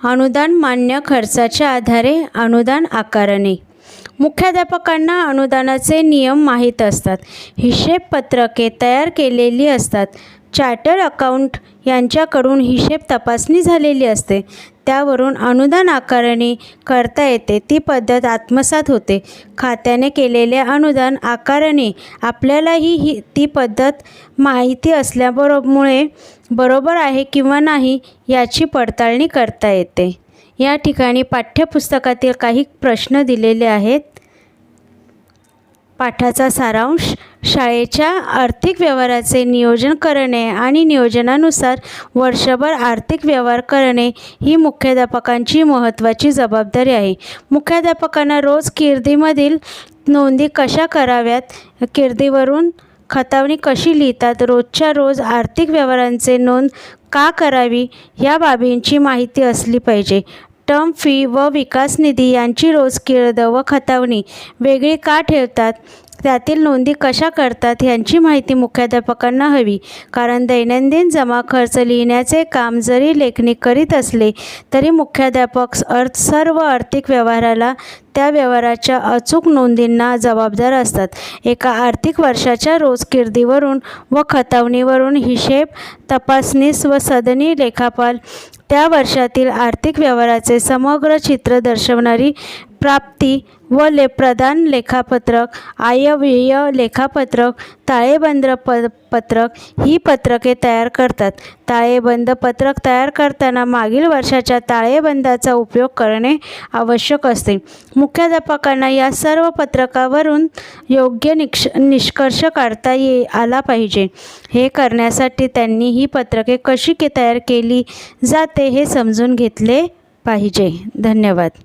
अनुदान मान्य खर्चाच्या आधारे अनुदान आकारणे मुख्याध्यापकांना अनुदानाचे नियम माहीत असतात. हिशेबपत्रके तयार केलेली असतात. चार्टर्ड अकाउंट यांच्याकडून हिशेब तपासणी झालेली असते. त्यावरून अनुदान आकारणी करता येते. ती पद्धत आत्मसात होते. खात्याने केलेले अनुदान आकारणी आपल्यालाही ही ती पद्धत माहिती असल्याबरोबमुळे बरोबर आहे किंवा नाही याची पडताळणी करता येते. या ठिकाणी पाठ्यपुस्तकातील काही प्रश्न दिलेले आहेत. पाठाचा सारांश शाळेच्या आर्थिक व्यवहाराचे नियोजन करणे आणि नियोजनानुसार वर्षभर आर्थिक व्यवहार करणे ही मुख्याध्यापकांची महत्त्वाची जबाबदारी आहे. मुख्याध्यापकांना रोज किर्दीमधील नोंदी कशा कराव्यात किर्दीवरून खतावणी कशी लिहितात रोजच्या रोज आर्थिक व्यवहारांचे नोंद का करावी या बाबींची माहिती असली पाहिजे. टर्म फी व विकास निधी यांची रोज किळद व खतावणी वेगळी का ठेवतात? त्यातील नोंदी कशा करतात यांची माहिती मुख्याध्यापकांना हवी. कारण दैनंदिन जमा खर्च लिहिण्याचे काम जरी लेखणी करीत असले तरी मुख्याध्यापक अर्थ सर्व आर्थिक व्यवहाराला त्या व्यवहाराच्या अचूक नोंदींना जबाबदार असतात. एका आर्थिक वर्षाच्या रोज किर्दीवरून व खतावणीवरून हिशेब तपासणीस व सदनी लेखापाल त्या वर्षातील आर्थिक व्यवहाराचे समग्र चित्र दर्शवणारी प्राप्ती व ले प्रदान लेखापत्रक आयव्यय लेखापत्रक ताळेबंद प पत्रक ही पत्रके तयार करतात. ताळेबंद पत्रक तयार करताना मागील वर्षाच्या ताळेबंदाचा उपयोग करणे आवश्यक असते. मुख्याध्यापकांना या सर्व पत्रकावरून योग्य निक्ष निष्कर्ष काढता ये आला पाहिजे. हे करण्यासाठी त्यांनी ही पत्रके कशी के तयार केली जाते हे समजून घेतले पाहिजे. धन्यवाद.